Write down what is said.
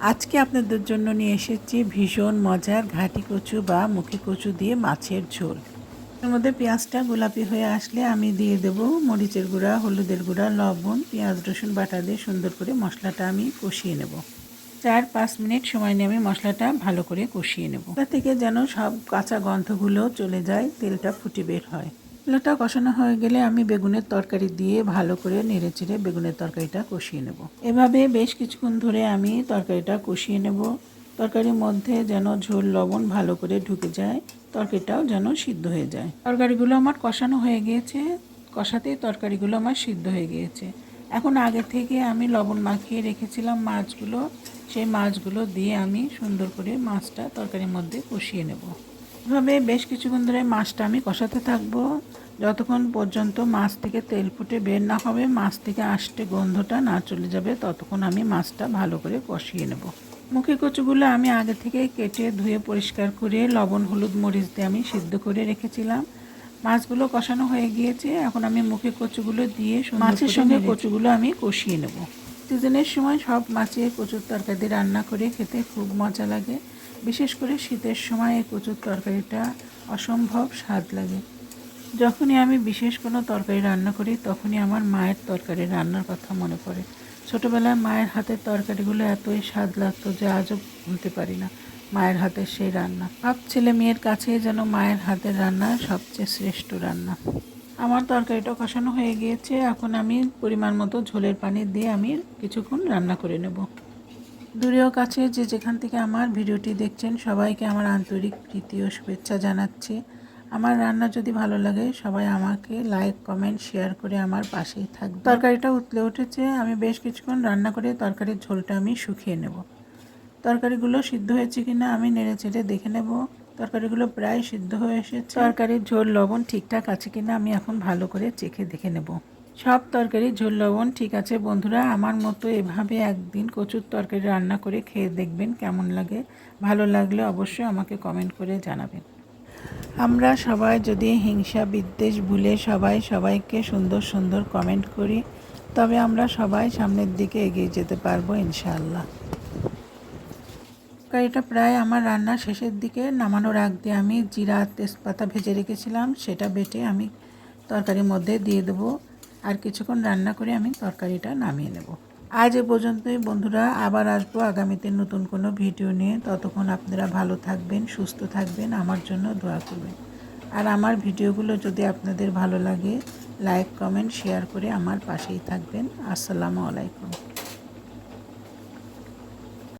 আজকে আপনাদের জন্য নিয়ে এসেছি ভীষণ মজার ঘাটি কচু বা মুখে কচু দিয়ে মাছের ঝোল। এর মধ্যে পেঁয়াজটা গোলাপি হয়ে আসলে আমি দিয়ে দেব মরিচের গুঁড়া, হলুদের গুঁড়া, লবণ, পেঁয়াজ, রসুন বাটা দিয়ে সুন্দর করে মশলাটা আমি কষিয়ে নেব। চার পাঁচ মিনিট সময় নিয়ে আমি মশলাটা ভালো করে কষিয়ে নেব। তা থেকে যেন সব কাঁচা গন্ধগুলো চলে যায়, তেলটা ফুটে বের হয়। মশলাটা কষানো হয়ে গেলে আমি বেগুনের তরকারি দিয়ে ভালো করে নেড়ে চেড়ে বেগুনের তরকারিটা কষিয়ে নেব। এভাবে বেশ কিছুক্ষণ ধরে আমি তরকারিটা কষিয়ে নেব। তরকারির মধ্যে যেন ঝোল লবণ ভালো করে ঢুকে যায়, তরকারিটাও যেন সিদ্ধ হয়ে যায়। তরকারিগুলো আমার কষানো হয়ে গিয়েছে, কষাতেই তরকারিগুলো আমার সিদ্ধ হয়ে গিয়েছে। এখন আগে থেকে আমি লবণ মাখিয়ে রেখেছিলাম মাছগুলো, সেই মাছগুলো দিয়ে আমি সুন্দর করে মাছটা তরকারির মধ্যে কষিয়ে নেব। এভাবে বেশ কিছুক্ষণ ধরে মাছটা আমি কষাতে থাকব। যতক্ষণ পর্যন্ত মাছ থেকে তেল ফুটে বের না হবে মাছ থেকে আসতে গন্ধটা না চলে যাবে ততক্ষণ আমি মাছটা ভালো করে কষিয়ে নেব। মুখে কচুগুলো আমি আগে থেকে কেটে ধুয়ে পরিষ্কার করে লবণ হলুদ মরিচ দিয়ে আমি সিদ্ধ করে রেখেছিলাম। মাছগুলো কষানো হয়ে গিয়েছে এখন আমি মুখে কচুগুলো দিয়ে মাছের সঙ্গে কচুগুলো আমি কষিয়ে নেব। সিজনের সময় সব মাছের কচুর তরকারি রান্না করে খেতে খুব মজা লাগে। বিশেষ করে শীতের সময় এই কচুর তরকারিটা অসম্ভব স্বাদ লাগে। যখনই আমি বিশেষ কোনো তরকারি রান্না করি, তখনই আমার মায়ের তরকারি রান্নার কথা মনে পড়ে। ছোটোবেলায় মায়ের হাতের তরকারিগুলো এতই স্বাদ লাগতো যে আজও ভুলতে পারি না মায়ের হাতের সেই রান্না। সব ছেলে মেয়ের কাছে যেন মায়ের হাতের রান্না সবচেয়ে শ্রেষ্ঠ রান্না। আমার তরকারিটা কষানো হয়ে গিয়েছে, এখন আমি পরিমাণ মতো ঝোলের পানি দিয়ে আমি কিছুক্ষণ রান্না করে নেব। দূরেও কাছে যে যেখান থেকে আমার ভিডিওটি দেখছেন, সবাইকে আমার আন্তরিক প্রীতি ও শুভেচ্ছা জানাচ্ছি। আমার রান্না যদি ভালো লাগে, সবাই আমাকে লাইক কমেন্ট শেয়ার করে আমার পাশেই থাকবে। তরকারিটা উতলে উঠেছে, আমি বেশ কিছুক্ষণ রান্না করে তরকারির ঝোলটা আমি শুকিয়ে নেব। তরকারিগুলো সিদ্ধ হয়েছে কিনা আমি নেড়ে চেড়ে দেখে নেব। তরকারিগুলো প্রায় সিদ্ধ হয়ে এসেছে। তরকারির ঝোল লবণ ঠিকঠাক আছে কিনা আমি এখন ভালো করে চেখে দেখে নেব। সব তরকারি ঝোল, লবণ, ঠিক আছে। বন্ধুরা, আমার মতো এভাবে একদিন কচুর তরকারি রান্না করে খেয়ে দেখবেন কেমন লাগে। ভালো লাগলে অবশ্যই আমাকে কমেন্ট করে জানাবেন। আমরা সবাই যদি হিংসা, বিদ্বেষ ভুলে সবাই সবাইকে সুন্দর সুন্দর কমেন্ট করি, তবে আমরা সবাই সামনের দিকে এগিয়ে যেতে পারব, ইনশাআল্লাহ। তরকারিটা প্রায় আমার রান্না শেষের দিকে নামানোর আগ দিয়ে আমি জিরা তেজপাতা ভেজে রেখেছিলাম। সেটা বেটে আমি তরকারির মধ্যে দিয়ে দেবো। আর কিছুক্ষণ রান্না করে আমি তরকারিটা নামিয়ে নেব। আজ এ পর্যন্তই বন্ধুরা, আবার আসব আগামীতে নতুন কোনো ভিডিও নিয়ে। ততক্ষণ আপনারা ভালো থাকবেন, সুস্থ থাকবেন, আমার জন্য দোয়া করবেন। আর আমার ভিডিওগুলো যদি আপনাদের ভালো লাগে, লাইক, কমেন্ট, শেয়ার করে আমার পাশেই থাকবেন। আসসালামু আলাইকুম।